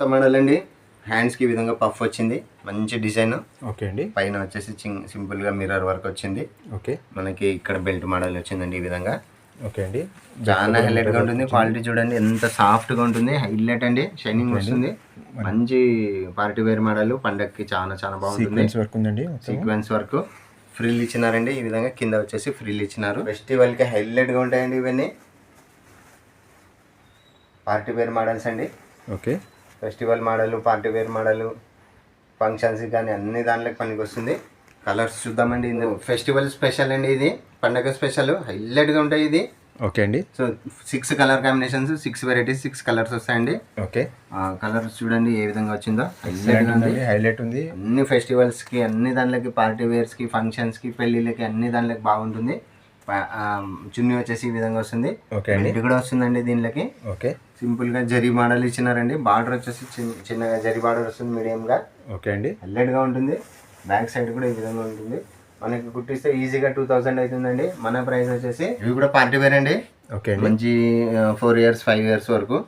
Model అండి హ్యాండ్స్కి ఈ విధంగా పఫ్ వచ్చింది. మంచి డిజైన్ ఓకే అండి. పైన వచ్చేసి సింపుల్గా మిర్రర్ వర్క్ వచ్చింది. ఓకే మనకి ఇక్కడ బెల్ట్ మోడల్ వచ్చిందండి ఈ విధంగా. ఓకే అండి. చాలా హైలైట్గా ఉంటుంది. క్వాలిటీ చూడండి. ఎంత సాఫ్ట్గా ఉంటుంది. హైలైట్ అండి. షైనింగ్ వస్తుంది. మంచి పార్టీ వేర్ మోడల్ పండగకి చాలా చాలా బాగుంటుంది. సీక్వెన్స్ వర్క్ ఉందండి. సీక్వెన్స్ వర్క్ ఫ్రిల్ ఇచ్చినారండి. ఈ విధంగా కింద వచ్చేసి ఫ్రిల్ ఇచ్చినారు. ఫెస్టివల్కి హైలైట్గా ఉంటాయండి ఇవన్నీ. పార్టీ వేర్ మోడల్స్ అండి. Okay festival model party wear model functions కానీ అన్ని దాంట్లోకి పనికి వస్తుంది. కలర్స్ చూద్దామండి ఇందులో. ఫెస్టివల్ స్పెషల్ అండి ఇది. పండగ స్పెషల్. హైలైట్గా ఉంటాయి ఇది. ఓకే అండి. So six colour combinations six varieties six colours వస్తాయండి. ఓకే. కలర్స్ చూడండి ఏ విధంగా వచ్చిందో. హైలైట్ ఉంది. హైలైట్ ఉంది. అన్ని ఫెస్టివల్స్కి అన్ని దాంట్లోకి పార్టీ వేర్స్కి ఫంక్షన్స్కి పెళ్ళిళ్ళకి అన్ని దాంట్లోకి బాగుంటుంది. చున్నీ వచ్చేసి ఈ విధంగా వస్తుంది. బెల్ట్ కూడా వస్తుందండి దీనిలోకి. ఓకే. సింపుల్గా జరీ మోడల్ ఇచ్చినారండి. బార్డర్ వచ్చేసి చిన్న- చిన్నగా జరీ బార్డర్ వస్తుంది మీడియం గా ఓకే అండి. హైలైట్గా ఉంటుంది. బ్యాక్ సైడ్ కూడా ఈ విధంగా ఉంటుంది. మనకి కుట్టిస్తే ఈజీగా టూ థౌసండ్ అవుతుందండి. మన ప్రైస్ వచ్చేసి ఇవి కూడా పార్టీ వేర్ అండి. ఓకే మంచి ఫోర్ ఇయర్స్ ఫైవ్ ఇయర్స్ వరకు.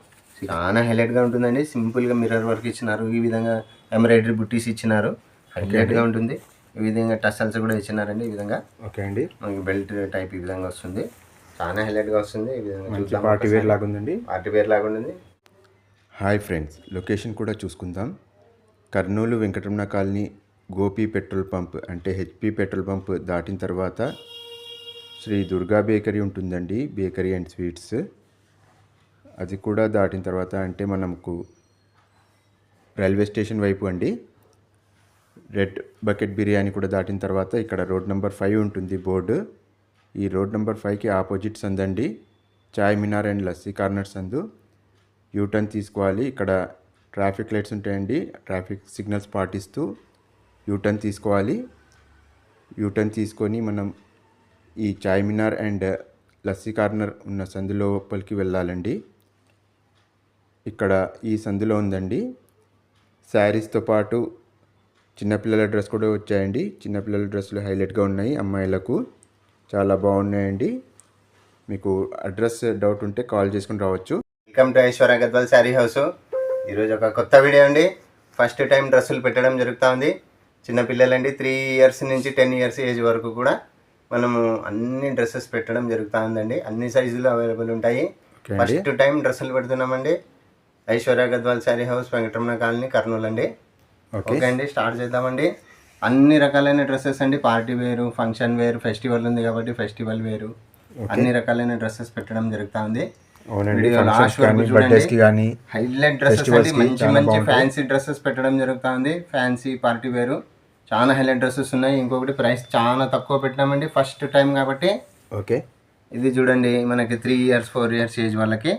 చాలా హైలైట్గా ఉంటుందండి. సింపుల్గా మిర్రర్ వర్క్ ఇచ్చినారు. ఈ విధంగా ఎంబ్రాయిడరీ బుట్టీస్ ఇచ్చినారు. హైలైట్గా ఉంటుంది. ఈ విధంగా టసల్స్ కూడా ఇచ్చినారండి ఈ విధంగా. ఓకే అండి. మనకి బెల్ట్ టైప్ ఈ విధంగా వస్తుంది. చాలా హైలైట్గా వస్తుంది ఈ విధంగా పార్టీ వేర్ లాగా ఉందండి. పార్టీ వేర్ లాగా ఉంటుంది హాయ్ ఫ్రెండ్స్ లొకేషన్ కూడా చూసుకుందాం. Kurnool Venkataramana colony Gopi petrol pump అంటే హెచ్పి పెట్రోల్ పంప్ దాటిన తర్వాత శ్రీ దుర్గా బేకరీ ఉంటుందండి బేకరీ అండ్ స్వీట్స్. అది కూడా దాటిన తర్వాత అంటే మనకు రైల్వే స్టేషన్ వైపు అండి. రెడ్ బకెట్ బిర్యానీ కూడా దాటిన తర్వాత ఇక్కడ రోడ్ నెంబర్ ఫైవ్ ఉంటుంది బోర్డు. ఈ రోడ్ నెంబర్ ఫైవ్కి ఆపోజిట్ సందండి. చాయ్ మినార్ అండ్ లస్సీ కార్నర్ సందు. యూటర్న్ తీసుకోవాలి. ఇక్కడ ట్రాఫిక్ లైట్స్ ఉంటాయండి. ట్రాఫిక్ సిగ్నల్స్ పాటిస్తూ యూటర్న్ తీసుకోవాలి. యూటర్న్ తీసుకొని మనం ఈ చాయ్ మినార్ అండ్ లస్సీ కార్నర్ ఉన్న సందు లోపలికి వెళ్ళాలండి. ఇక్కడ ఈ సందులో ఉందండి. శారీస్తో పాటు చిన్నపిల్లల డ్రెస్ కూడా వచ్చాయండి. చిన్నపిల్లల డ్రెస్సులు హైలైట్గా ఉన్నాయి అమ్మాయిలకు. చాలా బాగున్నాయండి. మీకు అడ్రస్ డౌట్ ఉంటే కాల్ చేసుకుని రావచ్చు. Welcome to Aishwarya Gadwal sari house. ఈరోజు ఒక కొత్త వీడియో అండి. ఫస్ట్ టైం డ్రెస్సులు పెట్టడం జరుగుతూ ఉంది. చిన్నపిల్లలండి త్రీ ఇయర్స్ నుంచి టెన్ ఇయర్స్ ఏజ్ వరకు కూడా మనము అన్ని డ్రెస్సెస్ పెట్టడం జరుగుతూ ఉందండి. అన్ని సైజులు అవైలబుల్ ఉంటాయి. ఫస్ట్ టైం డ్రెస్సులు పెడుతున్నామండి. ఐశ్వర్య గద్వాల్ శారీ హౌస్ వెంకటరమణ కాలనీ కర్నూలు అండి ఓకే. అండి స్టార్ట్ చేద్దామండి. అన్ని రకాలైన డ్రెస్సెస్ అండి. పార్టీ వేరు ఫంక్షన్ వేరు ఫెస్టివల్ ఉంది కాబట్టి ఫెస్టివల్ వేరు. అన్ని రకాలైన డ్రెస్సెస్ పెట్టడం జరుగుతూ ఉంది హైలైట్ డ్రెస్సెస్ అండి. మంచి మంచి. ఫ్యాన్సీ డ్రెస్సెస్ పెట్టడం జరుగుతూ ఉంది ఫ్యాన్సీ పార్టీ వేరు. చాలా హైలైట్ డ్రెస్సెస్ ఉన్నాయి. ఇంకొకటి ప్రైస్ చాలా తక్కువ పెట్టినామండి ఫస్ట్ టైం కాబట్టి. ఓకే. ఇది చూడండి మనకి three years four years age వాళ్ళకి.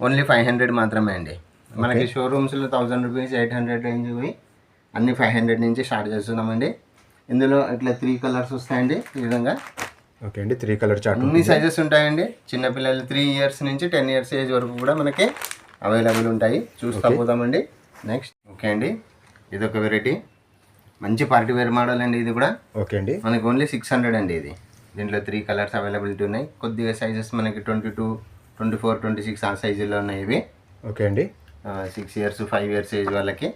ఓన్లీ ఫైవ్ హండ్రెడ్ మాత్రమే అండి. మనకి షోరూమ్స్లో thousand rupees eight hundred range అన్ని ఫైవ్ హండ్రెడ్ నుంచి స్టార్ట్ చేస్తున్నామండి. ఇందులో ఇట్లా త్రీ కలర్స్ వస్తాయండి ఈ విధంగా. ఓకే అండి త్రీ కలర్ చార్ట్ అన్ని సైజెస్ ఉంటాయండి. చిన్నపిల్లలు త్రీ ఇయర్స్ నుంచి టెన్ ఇయర్స్ ఏజ్ వరకు కూడా మనకి అవైలబుల్ ఉంటాయి. చూస్తా పోదామండి. నెక్స్ట్ ఓకే అండి. ఇది ఒక వెరైటీ మంచి పార్టీ వేర్ మోడల్ అండి ఇది కూడా. ఓకే అండి. మనకి ఓన్లీ సిక్స్ హండ్రెడ్ అండి ఇది. దీంట్లో త్రీ కలర్స్ అవైలబిలిటీ ఉన్నాయి. కొద్దిగా సైజెస్ మనకి twenty two twenty four twenty six ఆ సైజుల్లో ఉన్నాయి ఇవి. ఓకే అండి. Six years five years age వాళ్ళకి.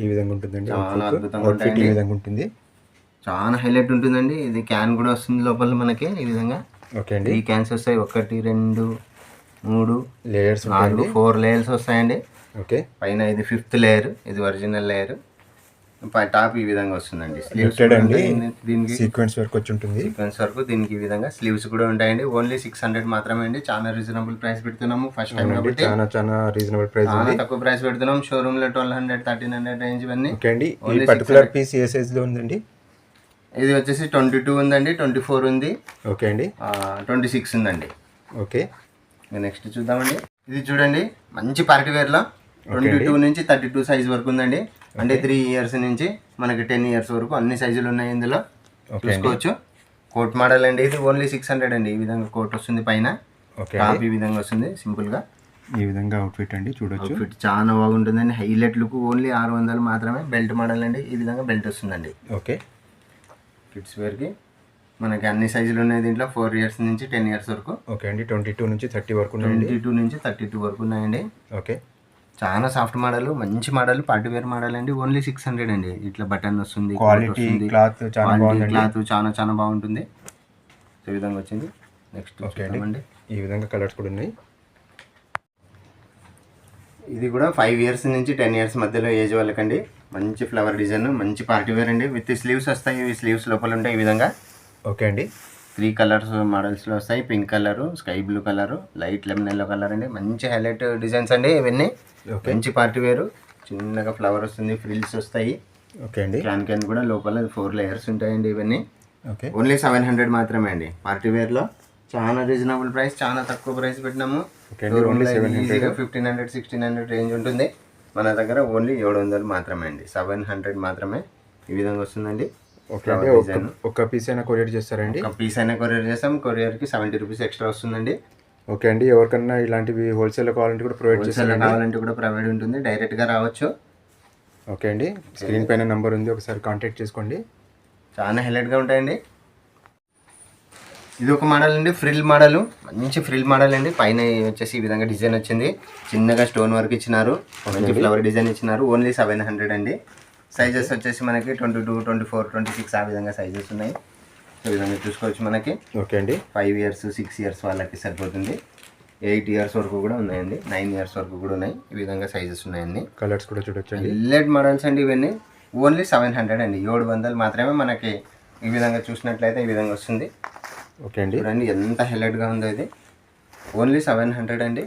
ఈ విధంగా ఉంటుందండి చాలా అద్భుతంగా అవుట్ఫిట్ ఈ ఉంటాయండి. విధంగా ఉంటుంది. చాలా హైలైట్ ఉంటుందండి. ఇది క్యాన్ కూడా వస్తుంది లోపల మనకి ఈ విధంగా. ఓకే అండి. త్రీ క్యాన్స్ వస్తాయి. ఒకటి రెండు మూడు లేయర్స్ నాలుగు ఫోర్ లేయర్స్ వస్తాయండి. ఓకే. పైన ఇది ఫిఫ్త్ లేయర్ ఇది ఒరిజినల్ లేయర్ టాప్ ఈ విధంగా వస్తుందండి. స్లీవ్స్ అండి. దీనికి సీక్వెన్స్ వర్క్ వచ్చి ఉంటుంది సీక్వెన్స్ వరకు దీనికి ఈ విధంగా స్లీవ్స్ కూడా ఉంటాయండి. ఓన్లీ సిక్స్ హండ్రెడ్ మాత్రమే అండి. చాలా రీజనబుల్ ప్రైస్ పెడుతున్నాము. ఫస్ట్ టైం కాబట్టి చాలా చాలా రీజనబుల్ ప్రైస్ చాలా తక్కువ ప్రైస్ పెడుతున్నాం షోరూమ్లో twelve hundred thirteen hundred range ఇవన్నీ. ఓకే అండి. ఈ పర్టికులర్ పీస్ ఏ సైజ్లో ఉందండి? ఇది వచ్చేసి ట్వంటీ టూ ఉందండి. ట్వంటీ ఫోర్ ఉంది. ఓకే అండి. ట్వంటీ సిక్స్ ఉందండి. ఓకే నెక్స్ట్ చూద్దామండి. ఇది చూడండి. మంచి పార్టీ వేర్లో ట్వంటీ టూ నుంచి థర్టీ టూ సైజ్ వరకు ఉందండి. అంటే త్రీ ఇయర్స్ నుంచి మనకి టెన్ ఇయర్స్ వరకు అన్ని సైజులు ఉన్నాయి ఇందులో. చూసుకోవచ్చు. కోట్ మోడల్ అండి ఇది ఓన్లీ సిక్స్ హండ్రెడ్ అండి. ఈ విధంగా కోట్ వస్తుంది పైన. టాప్ ఈ విధంగా వస్తుంది సింపుల్గా. ఈ విధంగా అవుట్ఫిట్ అండి చూడొచ్చు. అవుట్ఫిట్ చాలా బాగుంటుందండి. హైలైట్ లుక్ ఓన్లీ ఆరు వందలు మాత్రమే. బెల్ట్ మోడల్ అండి. ఈ విధంగా బెల్ట్ వస్తుందండి. ఓకే కిడ్స్ వేర్కి మనకి అన్ని సైజులు ఉన్నాయి దీంట్లో. ఫోర్ ఇయర్స్ నుంచి టెన్ ఇయర్స్ వరకు. ఓకే అండి. ట్వంటీ టూ నుంచి థర్టీ వరకు ట్వంటీ టూ నుంచి థర్టీ టూ వరకు ఉన్నాయండి. ఓకే చాలా సాఫ్ట్ మోడల్ మంచి మోడల్ పార్టీ వేర్ మోడల్ అండి. ఓన్లీ సిక్స్ హండ్రెడ్ అండి. ఇట్లా బటన్ వస్తుంది క్వాలిటీ క్లాత్ క్లాత్ చాలా చాలా బాగుంటుంది. ఈ విధంగా వచ్చింది. నెక్స్ట్ ఓకే అండి. ఈ విధంగా కలర్స్ కూడా ఉన్నాయి. ఇది కూడా ఫైవ్ ఇయర్స్ నుంచి టెన్ ఇయర్స్ మధ్యలో ఏజ్ వాళ్ళకండి. మంచి ఫ్లవర్ డిజైన్ మంచి పార్టీ వేర్ అండి. విత్ స్లీవ్స్ వస్తాయి ఇవి స్లీవ్స్ లోపల ఉంటాయి ఈ విధంగా. ఓకే అండి. త్రీ కలర్స్ మోడల్స్లో వస్తాయి. Pink colour sky blue colour light lemon yellow colour అండి. మంచి హైలైట్ డిజైన్స్ అండి ఇవన్నీ. మంచి పార్టీ వేరు. చిన్నగా ఫ్లవర్ వస్తుంది ఫ్రిల్స్ వస్తాయి. ఓకే అండి. క్యాన్ క్యాన్ కూడా లోపల ఫోర్ లేయర్స్ ఉంటాయండి ఇవన్నీ. ఓకే. ఓన్లీ సెవెన్ హండ్రెడ్ మాత్రమే అండి పార్టీ వేర్లో. చాలా రీజనబుల్ ప్రైస్ చాలా తక్కువ ప్రైస్ పెట్టినాము. ఈజీగా fifteen hundred. Sixteen hundred range ఉంటుంది. మన దగ్గర ఓన్లీ ఏడు వందలు మాత్రమే అండి. సెవెన్ హండ్రెడ్ మాత్రమే ఈ విధంగా వస్తుందండి. ఓకే అండి ఒక పీస్ అయినా కొరియర్ చేస్తారండి? ఒక పీస్ అయినా కొరియర్ చేస్తాం. కొరియర్కి సెవెంటీ రూపీస్ ఎక్స్ట్రా వస్తుందండి. ఓకే అండి. ఎవరికన్నా ఇలాంటివి హోల్సేల్ కావాలంటే కూడా ప్రొవైడ్ చేస్తారండి. కావాలంటే కూడా ప్రొవైడ్ ఉంటుంది. డైరెక్ట్గా రావచ్చు. ఓకే అండి. స్క్రీన్ పైన నంబర్ ఉంది. ఒకసారి కాంటాక్ట్ చేసుకోండి. చాలా హైలైట్గా ఉంటాయండి. ఇది ఒక మోడల్ అండి. ఫ్రిల్ మోడల్ మంచి ఫ్రిల్ మోడల్ అండి. పైన వచ్చేసి ఈ విధంగా డిజైన్ వచ్చింది. చిన్నగా స్టోన్ వర్క్ ఇచ్చినారు. మంచి ఫ్లవర్ డిజైన్ ఇచ్చినారు. ఓన్లీ సెవెన్ హండ్రెడ్ అండి. సైజెస్ వచ్చేసి మనకి twenty two twenty four twenty six ఆ విధంగా సైజెస్ ఉన్నాయి. ఈ విధంగా చూసుకోవచ్చు మనకి. ఓకే అండి. ఫైవ్ ఇయర్స్ సిక్స్ ఇయర్స్ వాళ్ళకి సరిపోతుంది. ఎయిట్ ఇయర్స్ వరకు కూడా ఉన్నాయండి. నైన్ ఇయర్స్ వరకు కూడా ఉన్నాయి. ఈ విధంగా సైజెస్ ఉన్నాయండి. కలర్స్ కూడా చూడొచ్చండి. ఎల్లెడ్ మోడల్స్ అండి ఇవన్నీ. ఓన్లీ సెవెన్ హండ్రెడ్ అండి. ఏడు వందలు మాత్రమే మనకి ఈ విధంగా చూసినట్లయితే ఈ విధంగా వస్తుంది. ఓకే అండి. చూడండి ఎంత హైలైట్గా ఉందో ఇది. ఓన్లీ సెవెన్ హండ్రెడ్ అండి.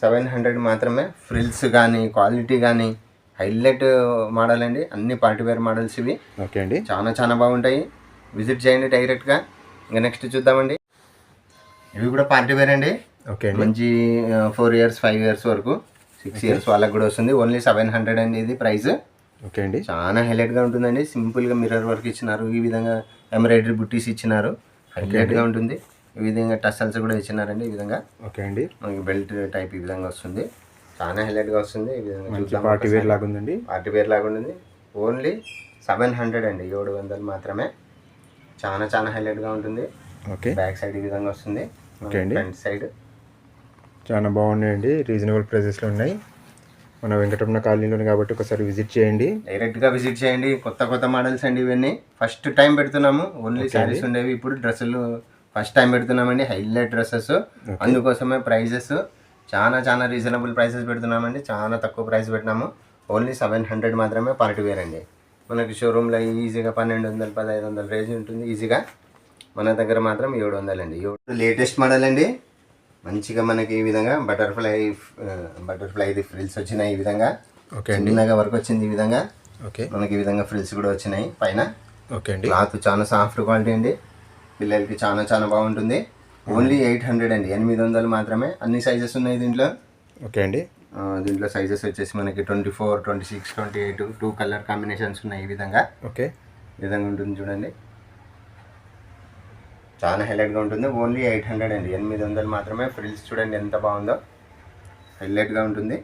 సెవెన్ హండ్రెడ్ మాత్రమే ఫ్రిల్స్ కానీ క్వాలిటీ కానీ హైలైట్ మోడల్ అండి అన్ని పార్టీ వేర్ మోడల్స్ ఇవి. ఓకే అండి. చాలా చాలా బాగుంటాయి. విజిట్ చేయండి డైరెక్ట్గా. ఇంకా నెక్స్ట్ చూద్దామండి. ఇవి కూడా పార్టీ వేర్ అండి. ఓకే మంచి ఫోర్ ఇయర్స్ ఫైవ్ ఇయర్స్ వరకు సిక్స్ ఇయర్స్ వాళ్ళకి కూడా వస్తుంది. ఓన్లీ సెవెన్ హండ్రెడ్ అండి ఇది ప్రైస్. ఓకే అండి. చాలా హైలైట్గా ఉంటుందండి. సింపుల్గా మిర్రర్ వర్క్ ఇచ్చినారు. ఈ విధంగా ఎంబ్రాయిడరీ బుట్టీస్ ఇచ్చినారు. హైలైట్గా ఉంటుంది. ఈ విధంగా టసల్స్ కూడా ఇచ్చినారండి ఈ విధంగా. ఓకే అండి. మనకి బెల్ట్ టైప్ ఈ విధంగా వస్తుంది. చాలా హైలైట్గా వస్తుంది ఈ విధంగా పార్టీ వేర్ లాగా ఉందండి. పార్టీ వేర్ లాగా ఉంటుంది ఓన్లీ సెవెన్ హండ్రెడ్ అండి ఏడు వందలు మాత్రమే. చాలా చాలా హైలైట్గా ఉంటుంది. ఓకే. బ్యాక్ సైడ్ ఈ విధంగా వస్తుంది. ఓకే అండి. Front side. చాలా బాగున్నాయండి రీజనబుల్ ప్రైసెస్లో ఉన్నాయి. మన వెంకటరమణ కాలనీలోనే కాబట్టి ఒకసారి విజిట్ చేయండి. డైరెక్ట్గా విజిట్ చేయండి. కొత్త కొత్త మోడల్స్ అండి ఇవన్నీ. ఫస్ట్ టైం పెడుతున్నాము. ఓన్లీ శారీస్ ఉండేవి ఇప్పుడు డ్రెస్సులు ఫస్ట్ టైం పెడుతున్నామండి హైలైట్ డ్రెస్సెస్. అందుకోసమే ప్రైజెస్. చాలా చాలా రీజనబుల్ ప్రైసెస్ పెడుతున్నామండి. చాలా తక్కువ ప్రైస్ పెట్టినాము. ఓన్లీ సెవెన్ హండ్రెడ్ మాత్రమే పార్టీ వేర్ అండి. మనకి షోరూంలో ఈజీగా పన్నెండు వందలు పదహైదు వందల రేంజ్ ఉంటుంది. ఈజీగా మన దగ్గర మాత్రం ఏడు వందలు అండి. లేటెస్ట్ మోడల్ అండి. మంచిగా మనకి ఈ విధంగా బటర్ఫ్లై బటర్ఫ్లై ఫ్రిల్స్ వచ్చినాయి ఈ విధంగా. ఓకే అండి. చిన్నగా వర్క్ వచ్చింది ఈ విధంగా. ఓకే. మనకి ఈ విధంగా ఫ్రిల్స్ కూడా వచ్చినాయి పైన. ఓకే అండి. క్లాత్ చాలా సాఫ్ట్ క్వాలిటీ అండి. పిల్లలకి చాలా చాలా బాగుంటుంది. ఓన్లీ ఎయిట్ హండ్రెడ్ అండి. ఎనిమిది వందలు మాత్రమే. అన్ని సైజెస్ ఉన్నాయి దీంట్లో? ఓకే అండి. దీంట్లో సైజెస్ వచ్చేసి మనకి twenty four twenty six twenty eight two colour combinations ఉన్నాయి ఈ విధంగా. ఓకే. ఈ విధంగా ఉంటుంది చూడండి. చాలా హైలైట్గా ఉంటుంది. ఓన్లీ ఎయిట్ హండ్రెడ్ అండి. ఎనిమిది వందలు మాత్రమే. ఫ్రిల్స్ చూడండి ఎంత బాగుందో. హైలైట్గా ఉంటుంది.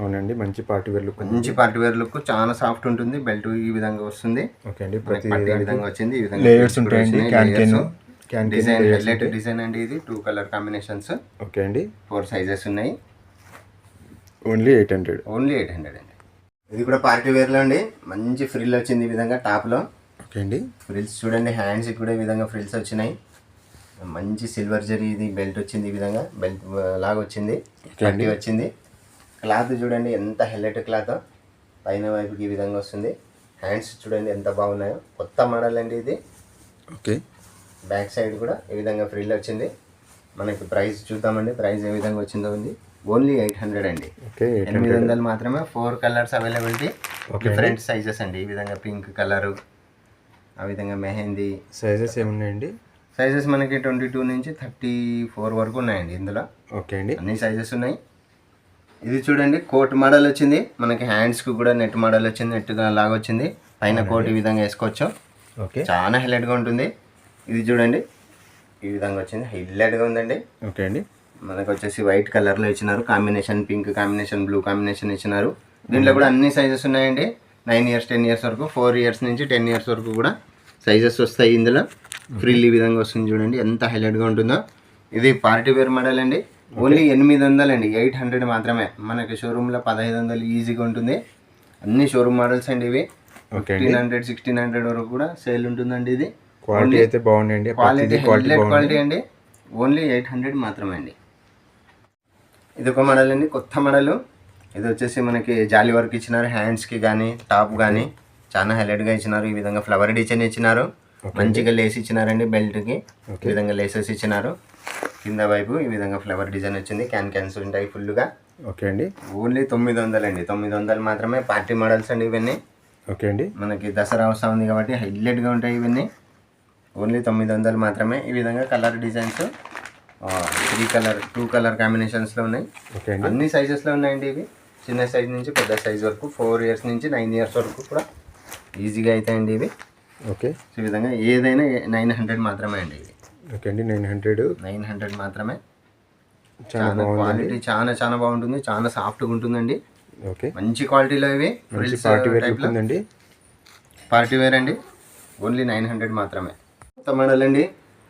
అవునండి. మంచి పార్టీ వేర్ లుక్ మంచి పార్టీ వేర్ లుక్ చాలా సాఫ్ట్ ఉంటుంది. బెల్ట్ ఈ విధంగా వస్తుంది. ఓకే అండి. ప్రతి విధంగా వచ్చింది. ఈ విధంగా లేయర్స్ ఉంటాయండి. డిజైన్ హైలైట్ డిజైన్ అండి ఇది. టూ కలర్ కాంబినేషన్స్ ఓకే అండి. ఫోర్ సైజెస్ ఉన్నాయి. Only eight hundred only eight hundred అండి. ఇది కూడా పార్టీ వేర్లో అండి. మంచి ఫ్రిల్ వచ్చింది ఈ విధంగా టాప్లో ఓకే అండి. ఫ్రిల్స్ చూడండి హ్యాండ్స్ కూడా ఈ విధంగా ఫ్రిల్స్ వచ్చినాయి. మంచి సిల్వర్ జరీ ఇది బెల్ట్ వచ్చింది ఈ విధంగా. బెల్ట్ లాగా వచ్చింది. పట్టీ వచ్చింది. క్లాత్ చూడండి ఎంత హైలైట్ క్లాత్ పైన వైపుకి ఈ విధంగా వస్తుంది. హ్యాండ్స్ చూడండి ఎంత బాగున్నాయో. కొత్త మోడల్ అండి ఇది. ఓకే బ్యాక్ సైడ్ కూడా ఈ విధంగా ఫ్రిల్ వచ్చింది? మనకి ప్రైస్ చూద్దామండి. ప్రైస్ ఏ విధంగా వచ్చిందో ఉంది. ఓన్లీ ఎయిట్ హండ్రెడ్ అండి. ఎనిమిది వందలు మాత్రమే. Four colours availability. Different sizes అండి. ఈ విధంగా పింక్ కలరు ఆ విధంగా మెహందీ. సైజెస్ ఏమున్నాయండి? సైజెస్ మనకి ట్వంటీ టూ నుంచి థర్టీ ఫోర్ వరకు ఉన్నాయండి ఇందులో. ఓకే అండి. అన్ని సైజెస్ ఉన్నాయి. ఇది చూడండి కోట్ మోడల్ వచ్చింది. మనకి హ్యాండ్స్కి కూడా నెట్ మోడల్ వచ్చింది. నెట్గా లాగా వచ్చింది పైన కోట్ ఈ విధంగా వేసుకోవచ్చు. ఓకే. చాలా హైలైట్గా ఉంటుంది. ఇది చూడండి. ఈ విధంగా వచ్చింది. హైలైట్గా ఉందండి. ఓకే అండి. మనకు వచ్చేసి వైట్ కలర్లో ఇచ్చినారు. Combination pink combination blue combination ఇచ్చినారు. దీంట్లో కూడా అన్ని సైజెస్ ఉన్నాయండి. నైన్ ఇయర్స్ టెన్ ఇయర్స్ వరకు ఫోర్ ఇయర్స్ నుంచి టెన్ ఇయర్స్ వరకు కూడా సైజెస్ వస్తాయి ఇందులో. ఫ్రిల్ ఈ విధంగా వస్తుంది చూడండి. ఎంత హైలైట్గా ఉంటుందో. ఇది పార్టీ వేర్ మోడల్ అండి. ఓన్లీ ఎనిమిది వందలు అండి. ఎయిట్ హండ్రెడ్ మాత్రమే. మనకి షోరూంలో పదహైదు వందలు ఈజీగా ఉంటుంది. అన్ని షోరూమ్ మోడల్స్ అండి ఇవి. ఫిఫ్టీన్ హండ్రెడ్ సిక్స్టీన్ హండ్రెడ్ వరకు కూడా సేల్ ఉంటుందండి ఇది. క్వాలిటీ అయితే బాగున్నాయండి క్వాలిటీ క్వాలిటీ అండి. ఓన్లీ ఎయిట్ హండ్రెడ్ మాత్రమే అండి ఇది ఒక మోడల్ అండి కొత్త మోడల్ ఇది వచ్చేసి మనకి జాలీ వర్క్ ఇచ్చినారు హ్యాండ్స్కి కానీ టాప్ కానీ చాలా హైలైట్గా ఇచ్చినారు ఈ విధంగా ఫ్లవర్ డిజైన్ ఇచ్చినారు. మంచిగా లేస్ ఇచ్చినారండి బెల్ట్కి ఈ విధంగా లేసెస్ ఇచ్చినారు. కింద వైపు ఈ విధంగా ఫ్లవర్ డిజైన్ వచ్చింది. క్యాన్ క్యాన్స్ ఉంటాయి ఫుల్గా ఓకే అండి. ఓన్లీ తొమ్మిది వందలు అండి. తొమ్మిది వందలు మాత్రమే పార్టీ మోడల్స్ అండి ఇవన్నీ. ఓకే అండి. మనకి దసరా వస్తూ ఉంది కాబట్టి హైలైట్గా ఉంటాయి ఇవన్నీ. ఓన్లీ తొమ్మిది వందలు మాత్రమే. ఈ విధంగా colour designs three colour two colour కాంబినేషన్స్లో ఉన్నాయి. ఓకే అండి. అన్ని సైజెస్లో ఉన్నాయండి ఇవి. చిన్న సైజ్ నుంచి పెద్ద సైజ్ వరకు ఫోర్ ఇయర్స్ నుంచి నైన్ ఇయర్స్ వరకు కూడా ఈజీగా అవుతాయండి ఇవి. ఓకే. ఈ విధంగా ఏదైనా నైన్ హండ్రెడ్ మాత్రమే అండి ఇవి. ఓకే అండి నైన్ హండ్రెడ్. నైన్ హండ్రెడ్ మాత్రమే. చాలా క్వాలిటీ చాలా చాలా బాగుంటుంది. చాలా సాఫ్ట్గా ఉంటుందండి. ఓకే. మంచి క్వాలిటీలో ఇవి. పార్టీ వేర్ పార్టీ వేర్ అండి. ఓన్లీ నైన్ హండ్రెడ్ మాత్రమే. మోడల్ అండి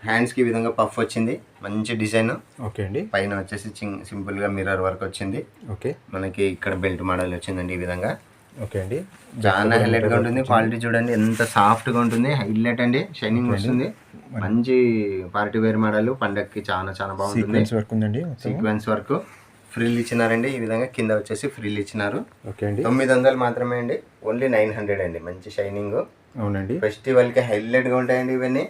హ్యాండ్స్కి ఈ విధంగా పఫ్ వచ్చింది. మంచి డిజైన్ ఓకే అండి. పైన వచ్చేసి చింగ్ సింపుల్గా మిర్రర్ వర్క్ వచ్చింది. ఓకే మనకి ఇక్కడ బెల్ట్ మోడల్ వచ్చిందండి ఈ విధంగా. ఓకే అండి. చాలా హైలైట్గా ఉంటుంది. క్వాలిటీ చూడండి. ఎంత సాఫ్ట్గా ఉంటుంది. హైలైట్ అండి. షైనింగ్ వస్తుంది. మంచి పార్టీ వేర్ మోడల్ పండక్కి చాలా చాలా బాగుంటుంది. వర్క్ ఉందండి. సీక్వెన్స్ వర్క్ ఫ్రిల్ ఇచ్చినారండి. ఈ విధంగా కింద వచ్చేసి ఫ్రిల్ ఇచ్చినారు. ఓకే అండి. తొమ్మిది వందలు మాత్రమే అండి. ఓన్లీ నైన్ హండ్రెడ్ అండి. మంచి షైనింగ్ అవునండి. ఫెస్టివల్కి హైలైట్గా ఉంటాయండి ఇవన్నీ.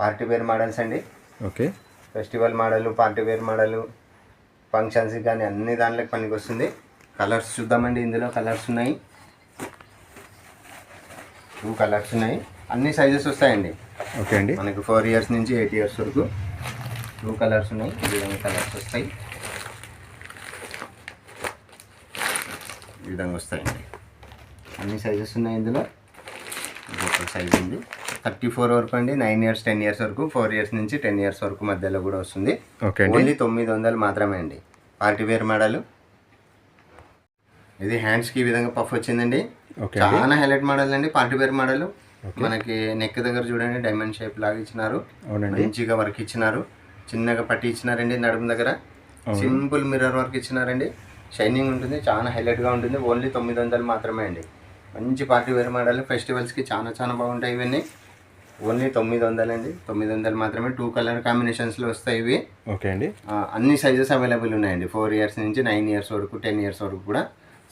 పార్టీ వేర్ మోడల్స్ అండి. Okay. Festival model party wear model ఫంక్షన్స్కి కానీ అన్ని దాంట్లోకి పనికి వస్తుంది. కలర్స్ చూద్దామండి ఇందులో కలర్స్ ఉన్నాయి. టూ కలర్స్ ఉన్నాయి. అన్ని సైజెస్ వస్తాయండి. ఓకే అండి. మనకి ఫోర్ ఇయర్స్ నుంచి ఎయిట్ ఇయర్స్ వరకు టూ కలర్స్ ఉన్నాయి. ఈ విధంగా కలర్స్ వస్తాయి. ఈ విధంగా వస్తాయండి. అన్ని సైజెస్ ఉన్నాయి ఇందులో. ఇంకొక సైజ్ ఉంది. థర్టీ ఫోర్ వరకు అండి నైన్ ఇయర్స్ టెన్ ఇయర్స్ వరకు ఫోర్ ఇయర్స్ నుంచి టెన్ ఇయర్స్ వరకు మధ్యలో కూడా వస్తుంది. ఓకే ఓన్లీ తొమ్మిది వందలు మాత్రమే అండి. Party wear model. ఇది హ్యాండ్స్కి ఈ విధంగా పఫ్ వచ్చిందండి. చాలా హైలైట్ మోడల్ అండి పార్టీ వేర్ మోడల్. మనకి నెక్ దగ్గర చూడండి డైమండ్ షేప్ లాగా ఇచ్చినారు. మంచిగా వర్క్ ఇచ్చినారు. చిన్నగా పట్టి ఇచ్చినారండి నడుము దగ్గర. సింపుల్ మిర్రర్ వర్క్ ఇచ్చినారండి. షైనింగ్ ఉంటుంది చాలా హైలైట్గా ఉంటుంది. ఓన్లీ తొమ్మిది వందలు మాత్రమే అండి. మంచి పార్టీ వేర్ మోడల్ ఫెస్టివల్స్కి చాలా చాలా బాగుంటాయి ఇవన్నీ. ఓన్లీ తొమ్మిది వందలు అండి. తొమ్మిది వందలు మాత్రమే టూ కలర్ కాంబినేషన్స్లో వస్తాయి ఇవి. ఓకే అండి. అన్ని సైజెస్ అవైలబుల్ ఉన్నాయండి. ఫోర్ ఇయర్స్ నుంచి నైన్ ఇయర్స్ వరకు టెన్ ఇయర్స్ వరకు కూడా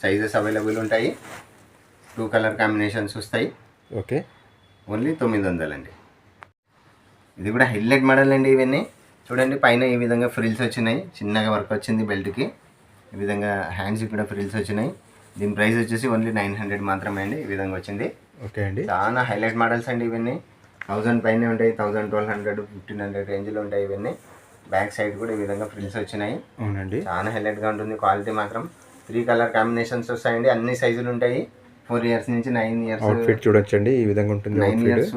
సైజెస్ అవైలబుల్ ఉంటాయి. టూ కలర్ కాంబినేషన్స్ వస్తాయి. ఓకే. ఓన్లీ తొమ్మిది వందలండి ఇది కూడా హైలైట్ మోడల్ అండి ఇవన్నీ. చూడండి పైన ఈ విధంగా ఫ్రిల్స్ వచ్చినాయి. చిన్నగా వర్క్ వచ్చింది బెల్ట్కి. ఈ విధంగా హ్యాండ్స్కి కూడా ఫ్రిల్స్ వచ్చినాయి. దీని ప్రైస్ వచ్చేసి ఓన్లీ నైన్ హండ్రెడ్ మాత్రమే అండి. ఈ విధంగా వచ్చింది. ఓకే అండి. చాలా హైలైట్ మోడల్స్ అండి ఇవన్నీ. థౌజండ్ పైన ఉంటాయి thousand twelve hundred fifteen hundred రేంజ్లో ఉంటాయి ఇవన్నీ. బ్యాక్ సైడ్ కూడా ఈ విధంగా ఫ్రిల్స్ వచ్చినాయి. అవునండి. చాలా హైలైట్గా ఉంటుంది క్వాలిటీ మాత్రం. త్రీ కలర్ కాంబినేషన్స్ వస్తాయండి అన్ని సైజులు ఉంటాయి. ఫోర్ ఇయర్స్ నుంచి నైన్ ఇయర్స్ అవుట్ఫిట్ చూడొచ్చండి ఈ విధంగా ఉంటుంది నైన్ ఇయర్స్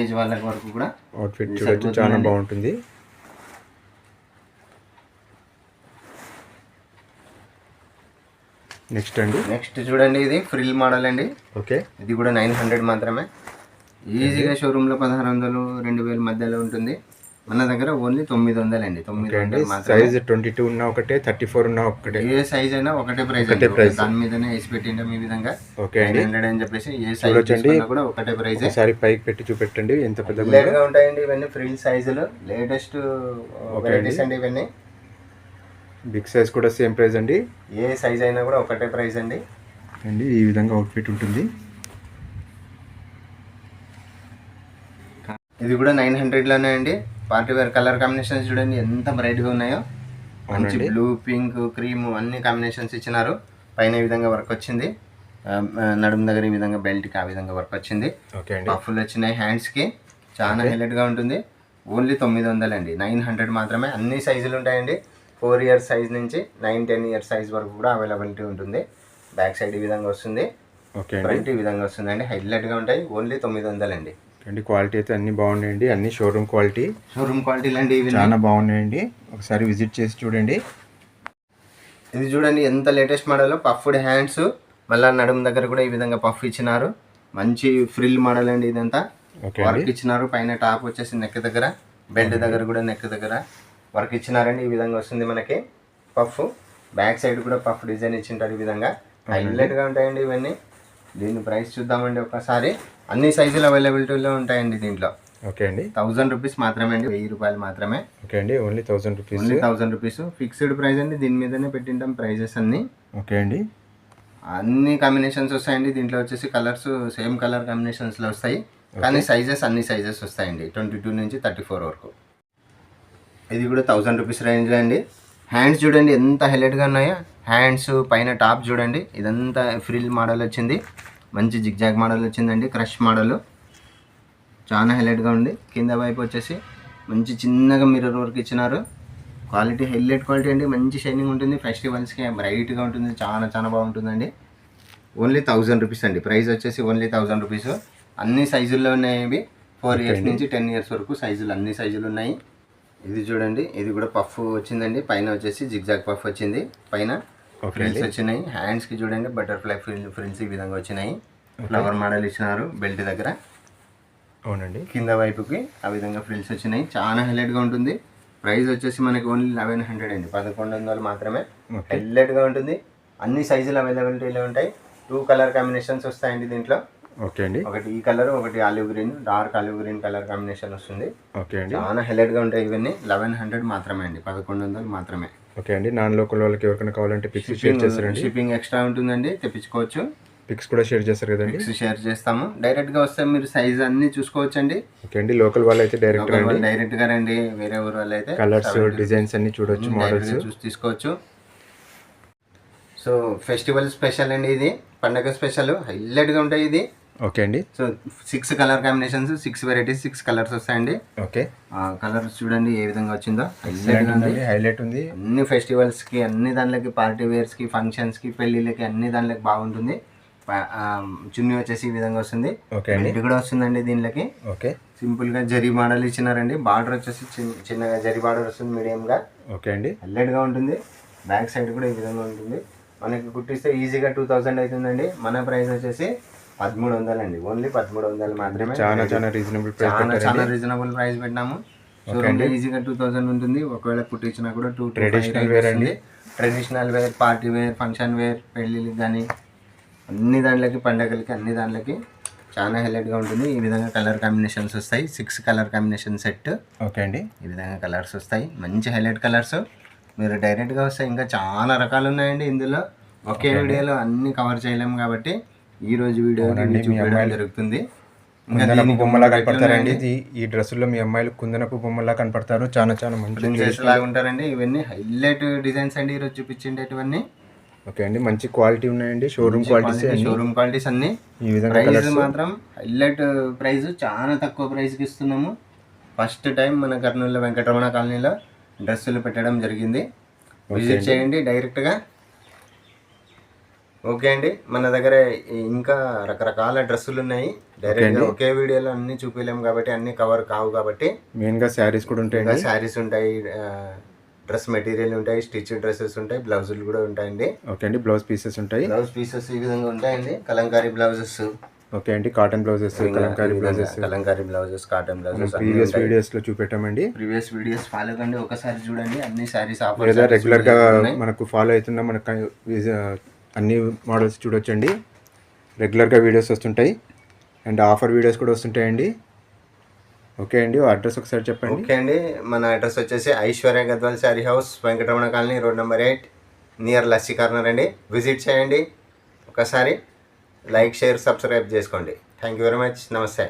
ఏజ్ వాళ్ళ వరకు కూడా అవుట్ఫిట్ చూడొచ్చు చాలా. బాగుంటుంది. నెక్స్ట్ అండి. నెక్స్ట్ చూడండి ఇది ఫ్రిల్ మోడల్ అండి. ఓకే ఇది కూడా నైన్ హండ్రెడ్ మాత్రమే. ఈజీగా షోరూంలో పదహారు వందలు రెండు వేల మధ్యలో ఉంటుంది. మన దగ్గర ఓన్లీ తొమ్మిది వందలు అండి. తొమ్మిది వందలు సైజ్ ట్వంటీ టూ ఉన్న ఒకటే థర్టీ ఫోర్ ఉన్న ఒకటే. ఏ సైజ్ అయినా ఒకటే ప్రైస్ ఒకటే. దాని మీదనే వేసి పెట్టింటాం ఈ విధంగా. ఓకే అండి. హండ్రెడ్ అని చెప్పేసి ఏ సైజ్ కూడా ఒకటే ప్రైస్ ఒకసారి పైకి పెట్టి చూపెట్టండి. ఎంత గా ఉంటాయండి ఇవన్నీ ఫ్రిల్ సైజులు లేటెస్ట్ వెరైటీస్ అండి. ఇవన్నీ. బిగ్ సైజ్ కూడా సేమ్ ప్రైస్ అండి. ఏ సైజ్ అయినా కూడా ఒకటే ప్రైస్ అండి. అండి ఈ విధంగా అవుట్ఫిట్ ఉంటుంది. ఇది కూడా నైన్ హండ్రెడ్లోనే అండి. పార్టీ వేర్ కలర్ కాంబినేషన్స్ చూడండి ఎంత బ్రైట్గా ఉన్నాయో. మంచి. బ్లూ పింక్ క్రీమ్ అన్ని కాంబినేషన్స్ ఇచ్చినారు. పైన ఈ విధంగా వర్క్ వచ్చింది. నడుము దగ్గర ఈ విధంగా బెల్ట్కి ఆ విధంగా వర్క్ వచ్చింది. అండి. పఫ్లు వచ్చినాయి హ్యాండ్స్కి చాలా హైలైట్గా ఉంటుంది. ఓన్లీ తొమ్మిది వందలు అండి. నైన్ హండ్రెడ్ మాత్రమే. అన్ని సైజులు ఉంటాయండి. ఫోర్ ఇయర్స్ సైజ్ నుంచి నైన్ టెన్ ఇయర్స్ సైజ్ వరకు కూడా అవైలబిలిటీ ఉంటుంది. బ్యాక్ సైడ్ ఈ విధంగా వస్తుంది. అండి. ఫ్రంట్ ఈ విధంగా వస్తుందండి. హైలైట్గా ఉంటాయి. ఓన్లీ తొమ్మిది వందలు అండి క్వాలిటీ అయితే అన్ని బాగున్నాయండి. అన్ని షోరూమ్ క్వాలిటీ షోరూమ్ క్వాలిటీలు అండి ఇవి చాలా బాగున్నాయండి. ఒకసారి విజిట్ చేసి చూడండి. ఇది చూడండి ఎంత లేటెస్ట్ మోడల్ పఫ్డ్ హ్యాండ్స్ మళ్ళీ నడుము దగ్గర కూడా ఈ విధంగా పఫ్ ఇచ్చినారు. మంచి ఫ్రిల్ మోడల్ అండి ఇదంతా. వర్క్ ఇచ్చినారు. పైన టాప్ వచ్చేసి నెక్ దగ్గర. బెల్ట్ దగ్గర కూడా నెక్ దగ్గర. వర్క్ ఇచ్చినారండి. ఈ విధంగా వస్తుంది మనకి పఫ్ బ్యాక్ సైడ్ కూడా పఫ్ డిజైన్ ఇచ్చింటారు ఈ విధంగా. హైలైట్గా ఉంటాయండి ఇవన్నీ. దీని ప్రైస్ చూద్దామండి ఒకసారి. అన్ని సైజులు అవైలబిలిటీలో ఉంటాయండి దీంట్లో. ఓకే అండి. థౌజండ్ రూపీస్ మాత్రమే అండి వెయ్యి రూపాయలు మాత్రమే. ఓకే అండి only thousand rupees. Only thousand rupees. Fixed price అండి దీని మీదనే పెట్టింటాం ప్రైజెస్ అన్ని. ఓకే అండి. అన్ని కాంబినేషన్స్ వస్తాయండి దీంట్లో వచ్చేసి కలర్స్ సేమ్ కలర్ కాంబినేషన్స్లో వస్తాయి. కానీ సైజెస్ అన్ని సైజెస్ వస్తాయండి ట్వంటీ టూ నుంచి థర్టీ ఫోర్ వరకు. ఇది కూడా థౌజండ్ రూపీస్ రేంజ్లో అండి. హ్యాండ్స్ చూడండి ఎంత హైలైట్గా ఉన్నాయో. హ్యాండ్స్ పైన టాప్ చూడండి ఇదంతా ఫ్రిల్ మోడల్ వచ్చింది. మంచి జిగ్జాగ్ మోడల్ వచ్చిందండి క్రష్ మోడల్. చాలా హైలైట్గా ఉంది. కింద వైపు వచ్చేసి మంచి చిన్నగా మిర్రర్ వర్క్ ఇచ్చినారు. క్వాలిటీ హైలైట్ క్వాలిటీ అండి. మంచి షైనింగ్ ఉంటుంది. ఫెస్టివల్స్కి బ్రైట్గా ఉంటుంది. చాలా చాలా బాగుంటుందండి. ఓన్లీ థౌజండ్ రూపీస్ అండి. ప్రైస్ వచ్చేసి ఓన్లీ థౌజండ్ రూపీస్ అన్ని సైజుల్లో ఉన్నాయి ఇవి. ఫోర్ ఇయర్స్ నుంచి టెన్ ఇయర్స్ వరకు సైజులు అన్ని సైజులు ఉన్నాయి. ఇది చూడండి. ఇది కూడా పఫ్ వచ్చిందండి. పైన వచ్చేసి జిగ్జాగ్ పఫ్ వచ్చింది. పైన ఫ్రిల్స్ వచ్చినాయి. హ్యాండ్స్కి చూడండి బటర్ఫ్లై ఫ్రిల్ ఫ్రిల్స్ ఈ విధంగా వచ్చినాయి. ఫ్లవర్ మోడల్ ఇచ్చినారు బెల్ట్ దగ్గర. అవునండి. కింద వైపుకి ఆ విధంగా ఫ్రిల్స్ వచ్చినాయి. చాలా హైలైట్గా ఉంటుంది. ప్రైస్ వచ్చేసి మనకి ఓన్లీ లెవెన్ హండ్రెడ్ అండి. పదకొండు వందలు మాత్రమే. హైలైట్గా ఉంటుంది. అన్ని సైజులు అవైలబిలిటీలో ఉంటాయి. టూ కలర్ కాంబినేషన్స్ వస్తాయండి దీంట్లో. ఓకే అండి. ఒకటి ఈ కలర్ ఒకటి olive green dark olive green colour combination వస్తుంది. ఓకే అండి. చాలా హైలైట్గా ఉంటాయి ఇవన్నీ. లెవెన్ హండ్రెడ్ మాత్రమే అండి. పదకొండు వందలు మాత్రమే. ఓకే అండి. నాన్ లోకల్ వాళ్ళకి ఎవరికైనా కావాలంటే పిక్స్ షేర్ చేస్తారండి. షిప్పింగ్ ఎక్స్ట్రా ఉంటుందండి తెప్పించుకోవచ్చు. పిక్స్ కూడా షేర్ చేస్తారు కదండి. పిక్స్ షేర్ చేస్తాము. డైరెక్ట్గా వస్తే మీరు సైజ్ అన్ని చూసుకోవచ్చండి. ఓకే అండి. లోకల్ వాళ్ళు అయితే డైరెక్ట్ రండి డైరెక్ట్గా రండి వేరే ఊరు వాళ్ళు అయితే కలర్స్ డిజైన్స్ అన్ని చూడొచ్చు మోడల్స్ చూసి తీసుకోవచ్చు. సో ఫెస్టివల్ స్పెషల్ అండి ఇది. పండగ స్పెషల్ హైలైట్గా ఉంటాయి ఇది. ఓకే అండి. So six colour combinations six varieties six colours వస్తాయండి. ఓకే. కలర్స్ చూడండి ఏ విధంగా వచ్చిందో. హైలైట్ ఉంది అన్ని ఫెస్టివల్స్కి అన్ని దాంట్లోకి పార్టీ వేర్స్కి ఫంక్షన్స్కి పెళ్ళిళ్ళకి అన్ని దాంట్లోకి బాగుంటుంది. చున్నీ వచ్చేసి ఈ విధంగా వస్తుంది. బెల్ట్ కూడా వస్తుందండి దీనిలోకి ఓకే. సింపుల్గా జరీ మోడల్ ఇచ్చినారండి. బార్డర్ వచ్చేసి చిన్న- చిన్నగా జరీ బార్డర్ వస్తుంది మీడియం గా ఓకే అండి. హైలైట్గా ఉంటుంది. బ్యాక్ సైడ్ కూడా ఈ విధంగా ఉంటుంది. మనకి కుట్టిస్తే ఈజీగా టూ థౌసండ్ అవుతుందండి. మన ప్రైస్ వచ్చేసి పదమూడు వందలు అండి ఓన్లీ పదమూడు వందలు మాత్రమే. చాలా చాలా రీజనబుల్ ప్రైస్ చాలా చాలా రీజనబుల్ ప్రైస్ పెట్టినాము. షోరూమ్ ఈజీగా టూ థౌసండ్ ఉంటుంది. ఒకవేళ కుట్టించినా కూడా టూ ట్రెడిషనల్ వేర్ అండి. Traditional wear party wear function wear పెళ్ళిళ్ళకి కానీ అన్ని దాంట్లోకి పండగలకి అన్ని దాంట్లోకి చాలా హైలైట్గా ఉంటుంది. ఈ విధంగా కలర్ కాంబినేషన్స్ వస్తాయి. Six colour combination set okay అండి. ఈ విధంగా కలర్స్ వస్తాయి. మంచి హైలైట్ కలర్స్ మీరు డైరెక్ట్గా వస్తే ఇంకా చాలా రకాలు ఉన్నాయండి ఇందులో. ఒకే వీడియోలో అన్ని కవర్ చేయలేము కాబట్టి ఈ రోజు వీడియో చూపించడం జరుగుతుంది. కుందనపు బొమ్మలా కనపడతారండి ఈ డ్రెస్సుల్లో మీ అమ్మాయిలు కుందనపు బొమ్మలా కనపడతారు. చాలా చాలా మంచి ప్రిన్సెస్ లాగా ఉంటారండి. ఇవన్నీ హైలైట్ డిజైన్స్ అండి ఈరోజు చూపించేటటువంటి. ఓకే అండి మంచి క్వాలిటీ ఉన్నాయండి. షోరూమ్ క్వాలిటీస్ షోరూమ్ క్వాలిటీస్ అన్ని. ఈ విధంగా ప్రైస్ మాత్రం హైలైట్ ప్రైస్ చాలా తక్కువ ప్రైస్కి ఇస్తున్నాము. ఫస్ట్ టైం మన కర్నూలు వెంకటరమణ కాలనీలో డ్రెస్సులు పెట్టడం జరిగింది. విజిట్ చేయండి డైరెక్ట్గా ఓకే అండి. మన దగ్గర ఇంకా రకరకాల డ్రెస్సులు ఉన్నాయి. డైరెక్ట్గా ఒకే వీడియోలో అన్ని చూపించలేము కాబట్టి అన్ని కవర్ కావు కాబట్టి మెయిన్గా శారీస్ కూడా ఉంటాయండి. ఇంకా శారీస్ ఉంటాయి డ్రెస్ మెటీరియల్ ఉంటాయి స్టిచ్ డ్రెస్సెస్ ఉంటాయి బ్లౌజులు కూడా ఉంటాయండి. ఓకే అండి. బ్లౌజ్ పీసెస్ ఉంటాయి. బ్లౌజ్ పీసెస్ ఈ విధంగా ఉంటాయండి. కలంకారీ బ్లౌజెస్. ఓకే అండి. Cotton blouses Kalamkari blouses. Kalamkari blouses cotton blouses previous వీడియోస్లో చూపెట్టామండి. ప్రీవియస్ వీడియోస్ ఫాలో కండి. ఒకసారి చూడండి. అన్ని లేదా ఆఫర్ రెగ్యులర్గా మనకు ఫాలో అవుతున్న మనకు అన్ని మోడల్స్ చూడొచ్చండి. రెగ్యులర్గా వీడియోస్ వస్తుంటాయి. అండ్ ఆఫర్ వీడియోస్ కూడా వస్తుంటాయండి. ఓకే అండి అడ్రస్ ఒకసారి చెప్పండి. ఓకే అండి మన అడ్రస్ వచ్చేసి Aishwarya Gadwal sari house Venkataramana colony road number eight near lassi corner అండి. విజిట్ చేయండి. ఒకసారి లైక్ షేర్ సబ్స్క్రైబ్ చేసుకోండి. థ్యాంక్ యూ వెరీ మచ్ నమస్తే.